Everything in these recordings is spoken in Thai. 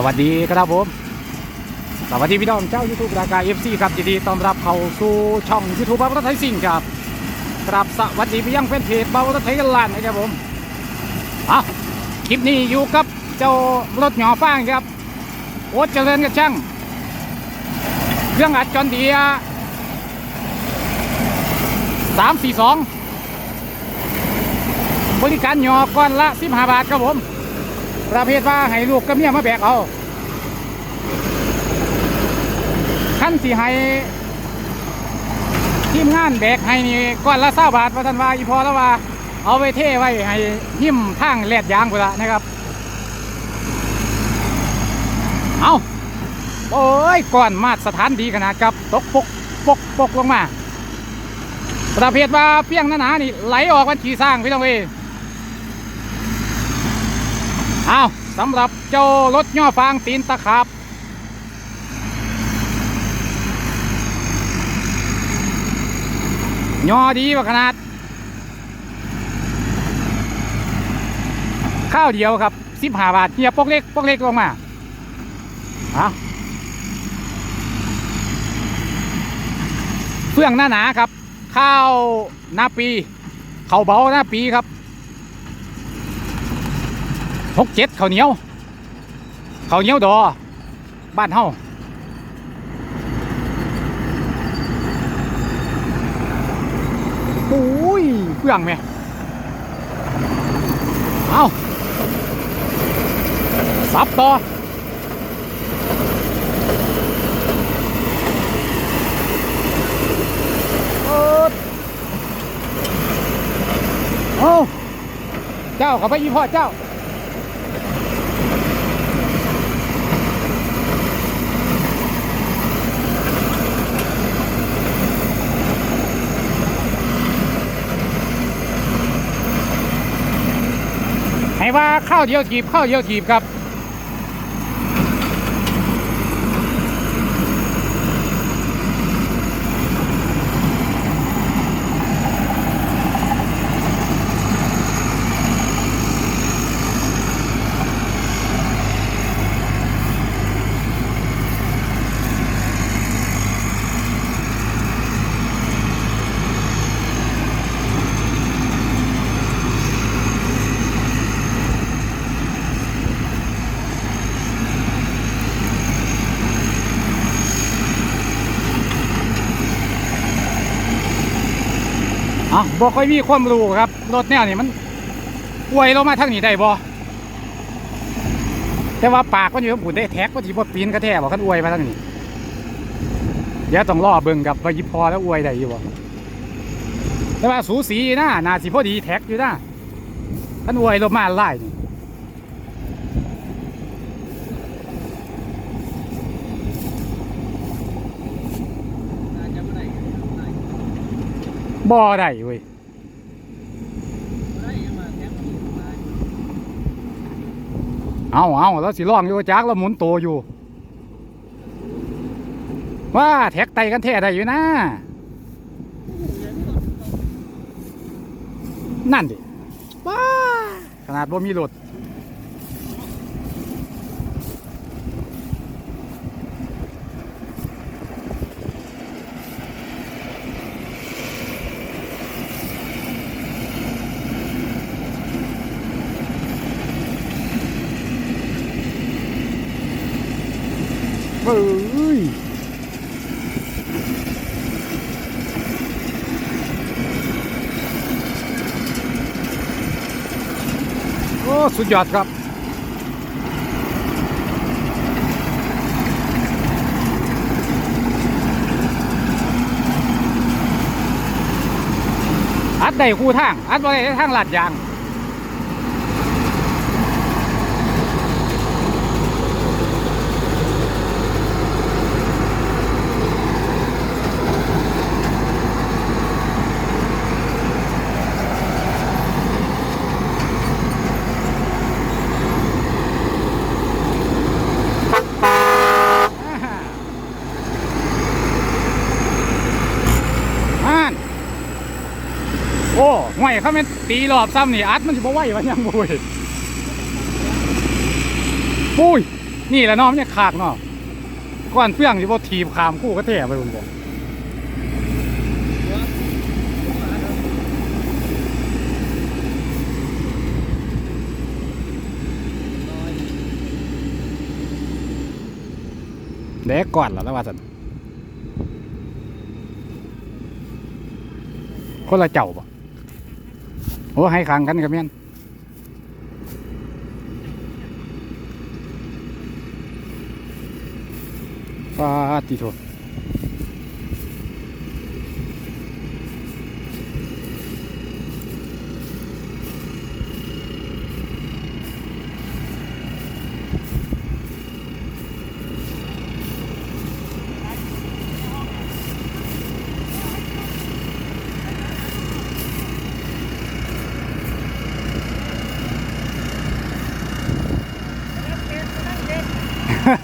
สวัสดีครับผม สวัสดีพี่น้องเจ้า YouTube รายการ FC ครับยินดีต้อนรับเข้าสู่ช่อง YouTube บาวรถไทยสิงครับครับสวัสดีพี่ยังแฟนเพจบาวรถไทยกันลานนะครับผมเอาคลิปนี้อยู่กับเจ้ารถหยอฟางครับโอ๊ตเจริญกับช่างเครื่องอัดจอนเดียสามสี่สองบริการหยอก้อนละ15บาทครับผม ประเภทว่าให้ลูกกับเมียมาแบกเอาขั้นสิให้ทีมงานแบกให้นี่ก้อนละเศร้าบาทว่าท่านว่าอีพอแล้วว่า เอาไปเท่ไว้ให้หิ้มทางแลดยางไปละนะครับ เอาโอ้ยก้อนมาตรสถานดีขนาดครับ ตกปกปกปกลงมา ประเภทว่าเพียงหนาๆนี่ไหลออกวันขี่สร้างพี่น้องเอย เอาสำหรับเจ้ารถย่อฟางตีนตะขาบย่อดีว่าขนาด ข้าวเดียวครับสิบห้าบาทเฮียปกเล็กปกเล็กลงมาเอาเฟื่องหน้าหนาครับ ข้าวหน้าปีข้าวเบาหน้าปีครับ หกเจ็ดข้าวเหนียวข้าวเหนียวดอ บ้านเฮาโอ้ยเพื่องไหมเอาสับต่อโอ๊ดเอาเจ้าขับไปยี่พ่อเจ้า ว่าข้าวเดียวถีบข้าวเดียวถีบครับ อะบ่ค่อยมีความรู้ครับ รถแนวนี่มันอวยรถมาทางนี้ได้บ่แต่ว่าปากมันอยู่ปุ่นได้แท็กว่าที่บ่ปีนกระแทกบ่คันอวยมาทางนี้เดี๋ยวต้องรอเบิ่งกับว่ายิพอแล้วอวยได้อยู่บ่แต่ว่าสูสีนะนาสีพอดีแท็กอยู่นะคันอวยรถมาไล่นี่ บ่ได้เว้ยเอาเอาแล้วสิล่องอยู่จักแล้วหมุนตัวอยู่ ว่าแท็กไตกันแท้ได้อยู่นะนั่นดิว้าขนาดว่ามีรถ ฮ้ยโอ้สุดยอดครับอัดได้คู่ทาง อัดบ่ได้ทางลาดยาง โอ้ห่วยเขาเป็นตีรอบซ้ำนี่อัดมันจะบ่ไหววะยังบุยปุ้ยนี่แหละน้องเนี่ยขากเนาะก้อนเพื่องสิบ่ทีบขามคู่ก็แท้ไปผมบอกเด็กก่อนแล้วแล้วว่าสันคนละเจ้าปะ โอ้ให้ขังกันกับแม่นปาติโท สวั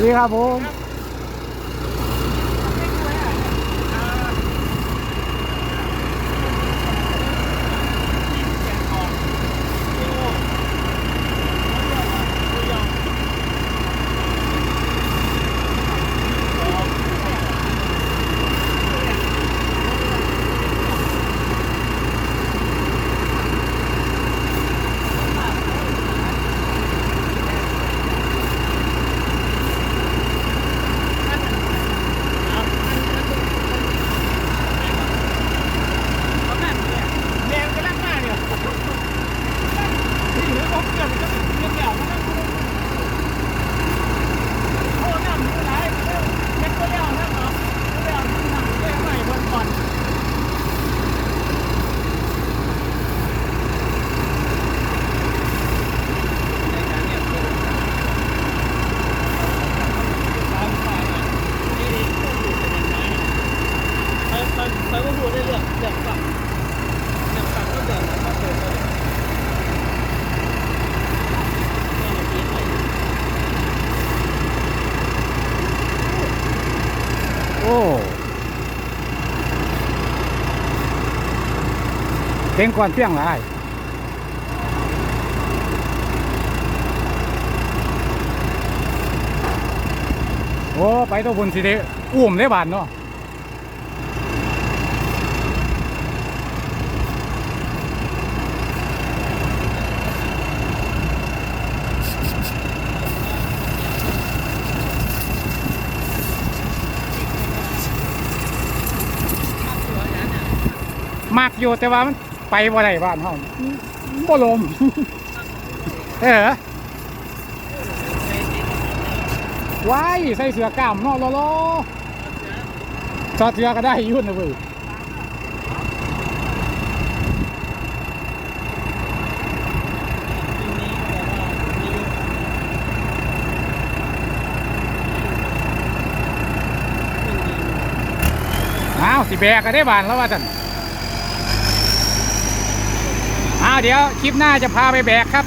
สดีครับผม เป็นก่อนเพียงหลายโอ้ ไปตัวบนสิเดอุ้มได้บานเนาะมักอยู่แต่ว่ามัน ไปบ่ได้บ้านเฮาบ่ลม เออว้ายใส่เสื้อกล้ามเนาะล้อๆจอดเรือก็ได้อยุ่นนะเว้ยอ้าวสิแบกก็ได้บานแล้วว่าจันอ้าว เดี๋ยวคลิปหน้าจะพาไปแบกครับ